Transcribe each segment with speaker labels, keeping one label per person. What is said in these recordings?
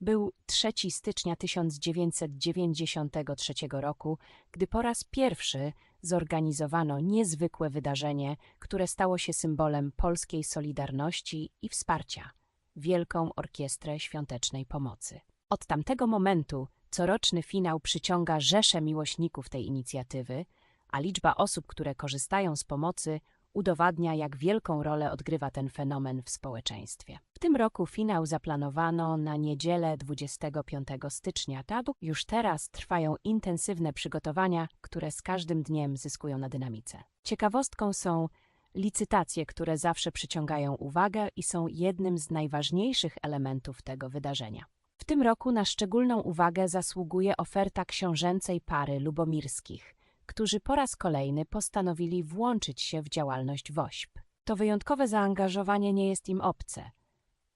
Speaker 1: Był 3 stycznia 1993 roku, gdy po raz pierwszy zorganizowano niezwykłe wydarzenie, które stało się symbolem polskiej solidarności i wsparcia Wielką Orkiestrę Świątecznej Pomocy. Od tamtego momentu coroczny finał przyciąga rzesze miłośników tej inicjatywy, a liczba osób, które korzystają z pomocy, udowadnia, jak wielką rolę odgrywa ten fenomen w społeczeństwie. W tym roku finał zaplanowano na niedzielę 25 stycznia. Tak, już teraz trwają intensywne przygotowania, które z każdym dniem zyskują na dynamice. Ciekawostką są licytacje, które zawsze przyciągają uwagę i są jednym z najważniejszych elementów tego wydarzenia. W tym roku na szczególną uwagę zasługuje oferta książęcej pary lubomirskich, którzy po raz kolejny postanowili włączyć się w działalność WOŚP. To wyjątkowe zaangażowanie nie jest im obce.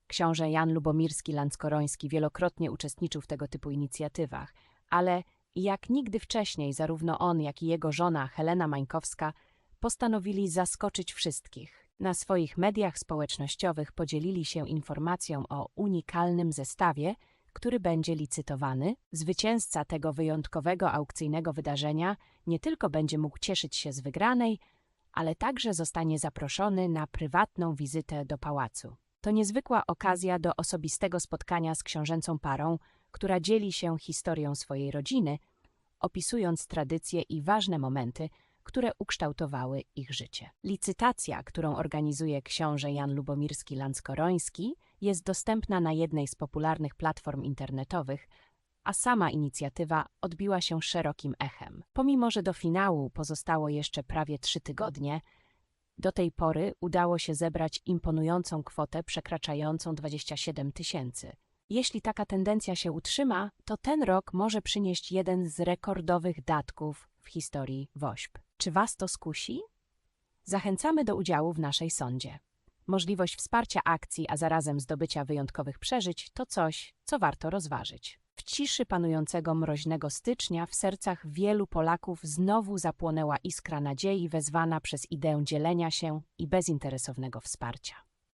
Speaker 1: Książę Jan Lubomirski-Lanskoroński wielokrotnie uczestniczył w tego typu inicjatywach, ale jak nigdy wcześniej zarówno on, jak i jego żona Helena Mańkowska postanowili zaskoczyć wszystkich. Na swoich mediach społecznościowych podzielili się informacją o unikalnym zestawie, który będzie licytowany. Zwycięzca tego wyjątkowego aukcyjnego wydarzenia nie tylko będzie mógł cieszyć się z wygranej, ale także zostanie zaproszony na prywatną wizytę do pałacu. To niezwykła okazja do osobistego spotkania z książęcą parą, która dzieli się historią swojej rodziny, opisując tradycje i ważne momenty, które ukształtowały ich życie. Licytacja, którą organizuje książę Jan Lubomirski-Lanskoroński, jest dostępna na jednej z popularnych platform internetowych, a sama inicjatywa odbiła się szerokim echem. Pomimo, że do finału pozostało jeszcze prawie trzy tygodnie, do tej pory udało się zebrać imponującą kwotę przekraczającą 27 tysięcy. Jeśli taka tendencja się utrzyma, to ten rok może przynieść jeden z rekordowych datków w historii WOŚP. Czy Was to skusi? Zachęcamy do udziału w naszej sądzie. Możliwość wsparcia akcji, a zarazem zdobycia wyjątkowych przeżyć to coś, co warto rozważyć. W ciszy panującego mroźnego stycznia w sercach wielu Polaków znowu zapłonęła iskra nadziei wezwana przez ideę dzielenia się i bezinteresownego wsparcia.